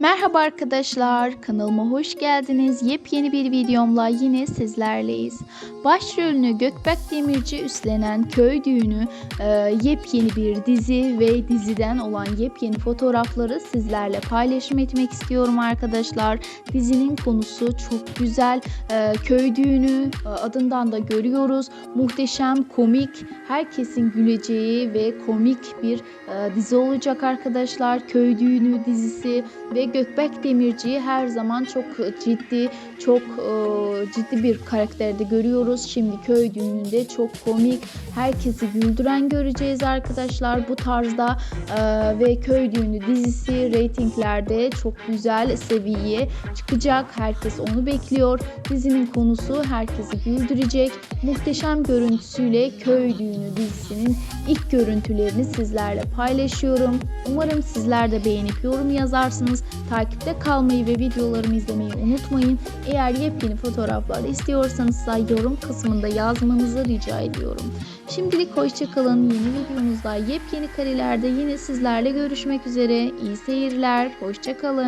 Merhaba arkadaşlar, kanalıma hoş geldiniz. Yepyeni bir videomla yine sizlerleyiz. Başrolünü Gökberk Demirci üstlenen Köy Düğünü e, yepyeni bir dizi ve diziden olan yepyeni fotoğrafları sizlerle paylaşım etmek istiyorum arkadaşlar. Dizinin konusu çok güzel. E, Köy Düğünü e, adından da görüyoruz. Muhteşem, komik, herkesin güleceği ve komik bir e, dizi olacak arkadaşlar. Köy Düğünü dizisi ve Gökberk Demirci'yi her zaman çok ciddi, çok e, ciddi bir karakterde görüyoruz. Şimdi köy düğününde çok komik, herkesi güldüren göreceğiz arkadaşlar. Bu tarzda e, ve köy düğünü dizisi reytinglerde çok güzel seviyeye çıkacak. Herkes onu bekliyor. Dizinin konusu herkesi güldürecek. Muhteşem görüntüsüyle köy düğünü dizisinin görüntülerini sizlerle paylaşıyorum. Umarım sizler de beğenip yorum yazarsınız. Takipte kalmayı ve videolarımı izlemeyi unutmayın. Eğer yepyeni fotoğraflar istiyorsanız da yorum kısmında yazmanızı rica ediyorum. Şimdilik hoşçakalın. Yeni videomuzda yepyeni karelerde yine sizlerle görüşmek üzere. İyi seyirler. Hoşçakalın.